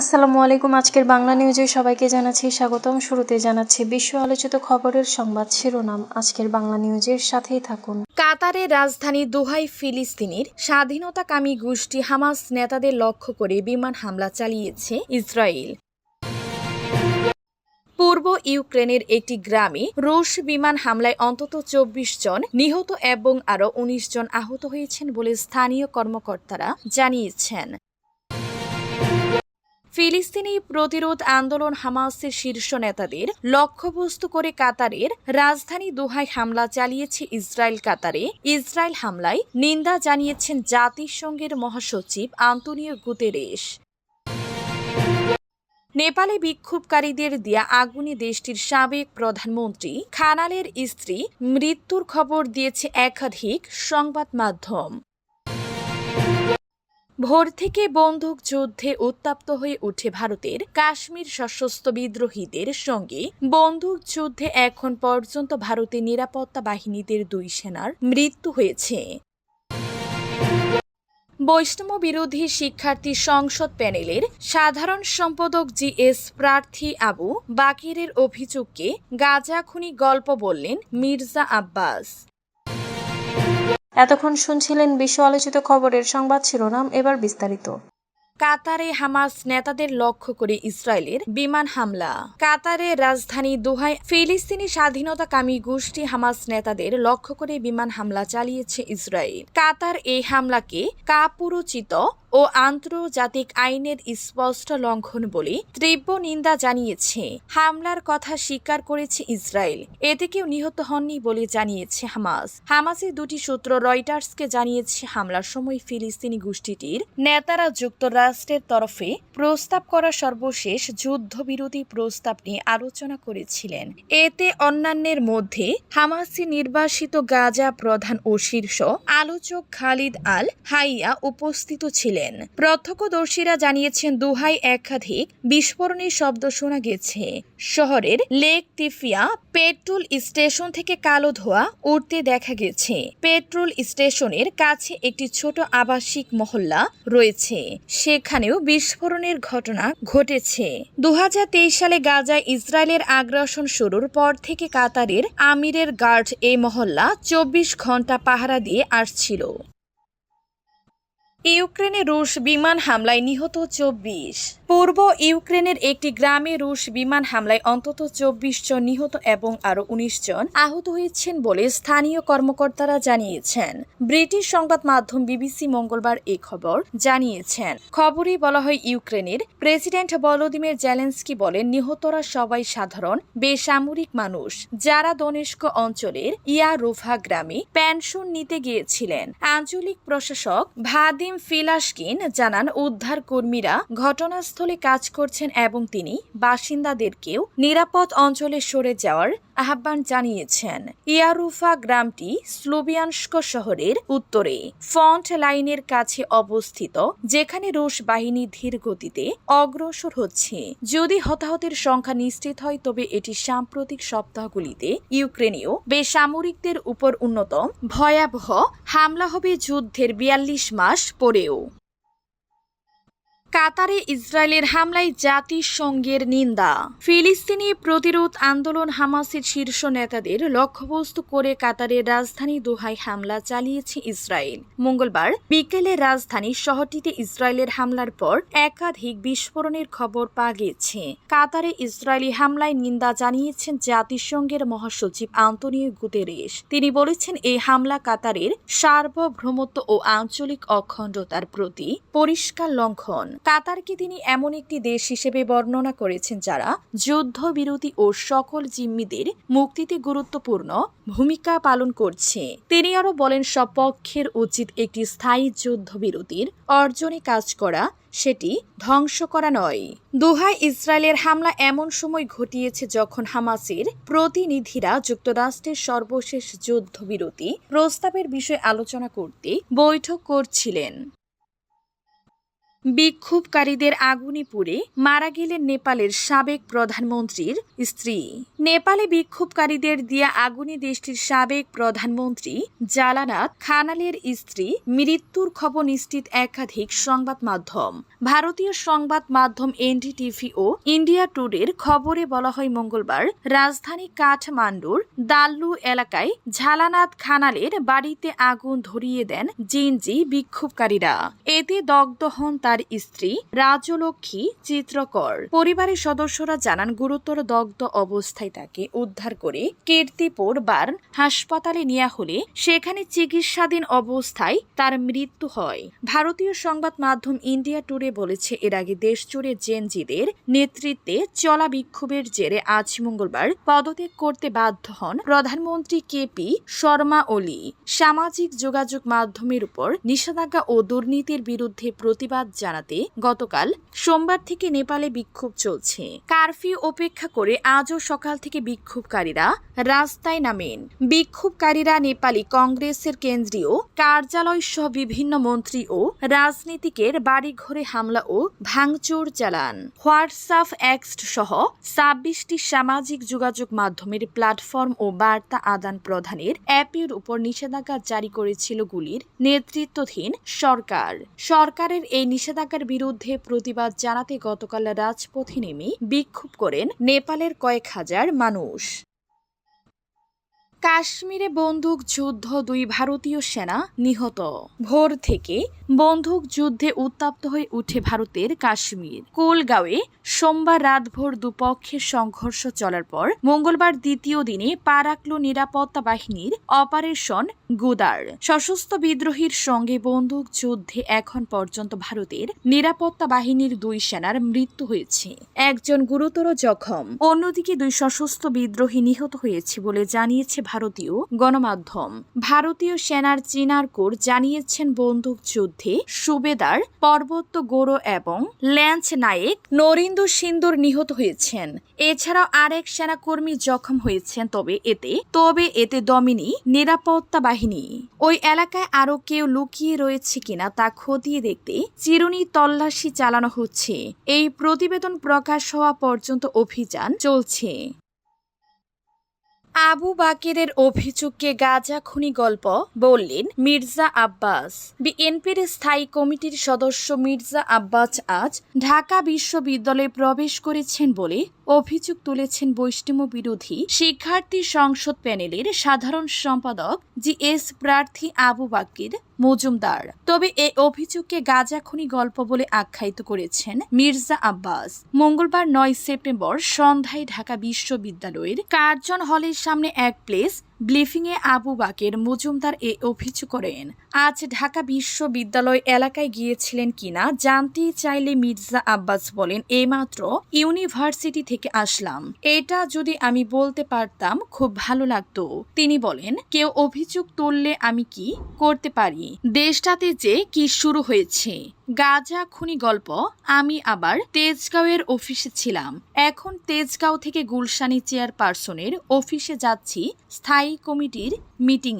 আসসালামু আলাইকুম, আজকের বাংলা নিউজে সবাইকে জানাচ্ছি স্বাগতম। শুরুতে জানাচ্ছি বিশ্ব আলোচিত খবরের সংবাদ শিরোনাম। আজকের বাংলা নিউজের সাথেই থাকুন। কাতারের রাজধানী দোহাই, ফিলিস্তিনের স্বাধীনতাকামী গোষ্ঠী হামাস নেতাদের লক্ষ্য করে বিমান হামলা চালিয়েছে ইসরায়েল। পূর্ব ইউক্রেনের একটি গ্রামে রুশ বিমান হামলায় অন্তত চব্বিশ জন নিহত এবং আরও উনিশ জন আহত হয়েছেন বলে স্থানীয় কর্মকর্তারা জানিয়েছেন। ফিলিস্তিনি প্রতিরোধ আন্দোলন হামাসের শীর্ষ নেতাদের লক্ষ্যবস্তু করে কাতারের রাজধানী দোহায় হামলা চালিয়েছে ইসরায়েল কাতারে। ইসরায়েল হামলায় নিন্দা জানিয়েছেন জাতিসংঘের মহাসচিব আন্তনিও গুতেরেশ। নেপালে বিক্ষোভকারীদের দেয়া আগুনে দেশটির সাবেক প্রধানমন্ত্রী খানালের স্ত্রী মৃত্যুর খবর দিয়েছে একাধিক সংবাদ মাধ্যম। ভোর থেকে বন্দুক যুদ্ধে উত্তপ্ত হয়ে উঠে ভারতের কাশ্মীর সশস্ত্র বিদ্রোহীদের সঙ্গে। বন্দুক যুদ্ধে এখন পর্যন্ত ভারতের নিরাপত্তা বাহিনীদের দুই সেনার মৃত্যু হয়েছে। বৈষ্ণব বিরোধী শিক্ষার্থী সংসদ প্যানেলের সাধারণ সম্পাদক জি এস প্রার্থী আবু বাকিরের অভিযোগকে গাঁজাখুনি গল্প বললেন মির্জা আব্বাস। এতক্ষণ শুনছিলেন বিশ্ব আলোচিত খবরের সংবাদ শিরোনাম, এবার বিস্তারিত। কাতারে হামাস নেতাদের লক্ষ্য করে ইসরায়েলের বিমান হামলা। কাতারে রাজধানী দোহায় ফিলিস্তিনি স্বাধীনতাকামী গোষ্ঠী হামাস নেতাদের লক্ষ্য করে বিমান হামলা চালিয়েছে ইসরায়েল। কাতার এই হামলাকে কাপুরুচিত ও আন্তর্জাতিক আইনের স্পষ্ট লঙ্ঘন বলে তীব্র নিন্দা জানিয়েছে। হামলার কথা স্বীকার করেছে ইসরায়েল। এতে কেউ নিহত হননি বলে জানিয়েছে হামাস। হামাসের দুটি সূত্র রয়টার্সকে জানিয়েছে, হামলার সময় ফিলিস্তিনি গোষ্ঠীটির নেতারা যুক্তরাষ্ট্রের তরফে প্রস্তাব করা সর্বশেষ যুদ্ধবিরোধী প্রস্তাব নিয়ে আলোচনা করেছিলেন। এতে অন্যান্যের মধ্যে হামাসি নির্বাসিত গাজা প্রধান ও শীর্ষ আলোচক খালিদ আল হাইয়া উপস্থিত ছিলেন। প্রত্যক্ষদর্শীরা জানিয়েছেন, দুহাই একাধিক বিস্ফোরণের শব্দ শোনা গেছে। শহরের লেক তিফিয়া পেট্রোল স্টেশন থেকে কালো ধোঁয়া উঠতে দেখা গেছে। পেট্রোল স্টেশনের কাছে একটি ছোট আবাসিক মহল্লা রয়েছে। সেখানেও বিস্ফোরণের ঘটনা ঘটেছে। দুহাজার তেইশ সালে গাজায় ইসরায়েলের আগ্রাসন শুরুর পর থেকে কাতারের আমিরের গার্ড এই মহল্লা চব্বিশ ঘণ্টা পাহারা দিয়ে আসছিল। ইউক্রেনে রুশ বিমান হামলায় নিহত চব্বিশ। পূর্ব ইউক্রেনের একটি গ্রামে রুশ বিমান হামলায় অন্তত চব্বিশ জন নিহত এবং আরও উনিশ জন আহত হয়েছেন বলে স্থানীয় কর্মকর্তারা জানিয়েছেন। ব্রিটিশ সংবাদ মাধ্যম বিবিসি মঙ্গলবার এই খবর জানিয়েছেন। খবরে বলা হয়, ইউক্রেনের প্রেসিডেন্ট ভলোদিমির জেলেন্সকি বলেন, নিহতরা সবাই সাধারণ, বেসামরিক মানুষ। যারা দনেস্ক অঞ্চলের ইয়ারোভা গ্রামে পেনশন নিতে গিয়েছিলেন। আঞ্চলিক প্রশাসক ভাদিম ফিলাসকিন জানান উদ্ধার কর্মীরা ঘটনাস্থলে কাজ করছেন এবং তিনি বাসিন্দাদেরকেও নিরাপদ অঞ্চলে সরে যাওয়ার আহ্বান জানিয়েছেন। ইয়ারুফা গ্রামটি স্লোবিয়ানস্ক শহরের উত্তরে ফন্ট লাইনের কাছে অবস্থিত, যেখানে রুশ বাহিনী ধীর গতিতে অগ্রসর হচ্ছে। যদি হতাহতের সংখ্যা নিশ্চিত হয়, তবে এটি সাম্প্রতিক সপ্তাহগুলিতে ইউক্রেনীয় বেসামরিকদের উপর উন্নতম ভয়াবহ হামলা হবে যুদ্ধের বিয়াল্লিশ মাস পরেও। কাতারে ইসরায়েলের হামলায় জাতিসংঘের নিন্দা। ফিলিস্তিনি প্রতিরোধ আন্দোলন হামাসের শীর্ষ নেতাদের লক্ষ্যবস্তু করে কাতারের রাজধানী দোহায় হামলা চালিয়েছে ইসরায়েল। মঙ্গলবার বিকেলে রাজধানী শহরটিতে ইসরায়েলের হামলার পর একাধিক বিস্ফোরণের খবর পাওয়া গেছে কাতারে ইসরায়েলি হামলায় নিন্দা জানিয়েছেন জাতিসংঘের মহাসচিব আন্তনিও গুতেরেস তিনি বলেছেন, এই হামলা কাতারের সার্বভৌমত্ব ও আঞ্চলিক অখণ্ডতার প্রতি পরিষ্কার লঙ্ঘন। কাতারকে তিনি এমন একটি দেশ হিসেবে বর্ণনা করেছেন যারা যুদ্ধবিরতি ও সকল জিম্মিদের মুক্তিতে গুরুত্বপূর্ণ ভূমিকা পালন করছে? তিনি আরও বলেন, সব পক্ষের উচিত একটি স্থায়ী যুদ্ধবিরতির অর্জনে কাজ করা, সেটি ধ্বংস করা নয়। দোহায় ইসরায়েলের হামলা এমন সময় ঘটিয়েছে যখন হামাসের প্রতিনিধিরা যুক্তরাষ্ট্রের সর্বশেষ যুদ্ধবিরতি প্রস্তাবের বিষয়ে আলোচনা করতে বৈঠক করছিলেন। বিক্ষোভকারীদের আগুনে পুড়ে মারা গেলেন নেপালের সাবেক প্রধানমন্ত্রীর স্ত্রী। নেপালে বিক্ষোভকারীদের দিয়া আগুনে দেশটির সাবেক প্রধানমন্ত্রী জালানাথ খানালের স্ত্রী মৃত্যুর খবর নিশ্চিত একাধিক সংবাদ মাধ্যম। ভারতীয় সংবাদ মাধ্যম এনডিটিভি ও ইন্ডিয়া টুডের খবরে বলা হয়, মঙ্গলবার রাজধানী কাঠমান্ডুর দাল্লু এলাকায় ঝালানাথ খানালের বাড়িতে আগুন ধরিয়ে দেন জিনজি বিক্ষোভকারীরা। এতে দগ্ধ হন তার স্ত্রী রাজলক্ষ্মী চিত্রকর। পরিবারের সদস্যরা জানান, গুরুতর দগ্ধ অবস্থায় তাকে উদ্ধার করে কীর্তিপুর বার্ন হাসপাতালে নেওয়া হলে সেখানে চিকিৎসাধীন অবস্থায় তার মৃত্যু হয়। ভারতীয় সংবাদ মাধ্যম ইন্ডিয়া টুডে বলেছে, এর আগে দেশ জুড়ে জেনজিদের নেতৃত্বে চলা বিক্ষোভের জেরে আজ মঙ্গলবার পদত্যাগ করতে বাধ্য হন প্রধানমন্ত্রী কেপি শর্মা ওলি। সামাজিক যোগাযোগ মাধ্যমের উপর নিষেধাজ্ঞা ও দুর্নীতির বিরুদ্ধে প্রতিবাদ জানাতে গতকাল সোমবার থেকে নেপালে বিক্ষোভ চলছে। কারফিউ উপেক্ষা করে আজও সকাল থেকে বিক্ষোভকারীরা রাস্তায় নামেন। বিক্ষোভকারীরা নেপালি কংগ্রেসের কেন্দ্রীয় কার্যালয় সহ বিভিন্ন মন্ত্রী ও রাজনীতিকের বাড়িঘরে হামলা ও ভাঙচুর চালান। হোয়াটসঅ্যাপ এক্স সহ ছাব্বিশটি সামাজিক যোগাযোগ মাধ্যমের প্ল্যাটফর্ম ও বার্তা আদান প্রদানের অ্যাপের উপর নিষেধাজ্ঞা জারি করেছিল গুলির নেতৃত্বাধীন সরকার। সরকারের এই নিষেধাজ্ঞার বিরুদ্ধে প্রতিবাদ জানাতে গতকাল রাজপথে নেমে বিক্ষোভ করেন নেপালের কয়েক হাজার মানুষ। কাশ্মীরে বন্দুক যুদ্ধ দুই ভারতীয় সেনা নিহত। ভোর থেকে বন্দুক যুদ্ধে উত্তপ্ত হয়ে উঠে ভারতের কাশ্মীর। কোলগাঁওয়ে সোমবার রাতভর দুপক্ষের সংঘর্ষ চলার পর মঙ্গলবার দ্বিতীয় দিনে পা রাখল নিরাপত্তা বাহিনীর অপারেশন গুদার। সশস্ত্র বিদ্রোহীর সঙ্গে বন্দুক যুদ্ধে এখন পর্যন্ত ভারতের নিরাপত্তা বাহিনীর দুই সেনার মৃত্যু হয়েছে। একজন গুরুতর জখম। অন্যদিকে দুই সশস্ত্র বিদ্রোহী নিহত হয়েছে বলে জানিয়েছে ভারতীয় গণমাধ্যম। ভারতীয় সেনার চিনার কোর জানিয়েছেন বন্দুক যুদ্ধে সুবেদার, পর্বত গৌর এবং ল্যান্স নায়েক নরিন্দু সিন্দুর নিহত হয়েছেন। এছাড়াও আরেক সেনাকর্মী জখম হয়েছেন, তবে এতে তবে এতে দমিনী নিরাপত্তা বাহিনী। ওই এলাকায় আরও কেউ লুকিয়ে রয়েছে কিনা তা খতিয়ে দেখতে চিরুনি তল্লাশি চালানো হচ্ছে। এই প্রতিবেদন প্রকাশ হওয়া পর্যন্ত অভিযান চলছে। আবু বাকিরের অভিযোগকে গাজা খুনি গল্প বললেন মির্জা আব্বাস। বিএনপির স্থায়ী কমিটির সদস্য মির্জা আব্বাস আজ ঢাকা বিশ্ববিদ্যালয়ে প্রবেশ করেছেন বলে অভিযোগ তুলেছেন বৈষ্ণব বিরোধী শিক্ষার্থী সংসদ প্যানেলের সাধারণ সম্পাদক জি এস প্রার্থী আবু বাকির মজুমদার। তবে এ অভিযোগকে গাজাখুনি গল্প বলে আখ্যায়িত করেছেন মির্জা আব্বাস। মঙ্গলবার নয় সেপ্টেম্বর সন্ধ্যায় ঢাকা বিশ্ববিদ্যালয়ের কার্জন হলের সামনে এক প্লেস ব্লিফিংয়ে আবু বাকের মজুমদার এ অভিযোগ করেন, আজ ঢাকা বিশ্ববিদ্যালয় এলাকায় গিয়েছিলেন কিনা জানতে চাইলে মির্জা আব্বাস বলেন, এইমাত্র ইউনিভার্সিটি থেকে আসলাম। এটা যদি আমি বলতে পারতাম খুব ভালো লাগতো। তিনি বলেন, কেউ অভিযোগ তুললে আমি কি করতে পারি? দেশটাতে যে কি শুরু হয়েছে? গাজা খুনি গল্প। আমি আবার তেজগাঁওয়ের অফিসে ছিলাম। এখন তেজগাঁও থেকে গুলশানি চেয়ারপারসনের অফিসে যাচ্ছি স্থায়ী কমিটির মিটিং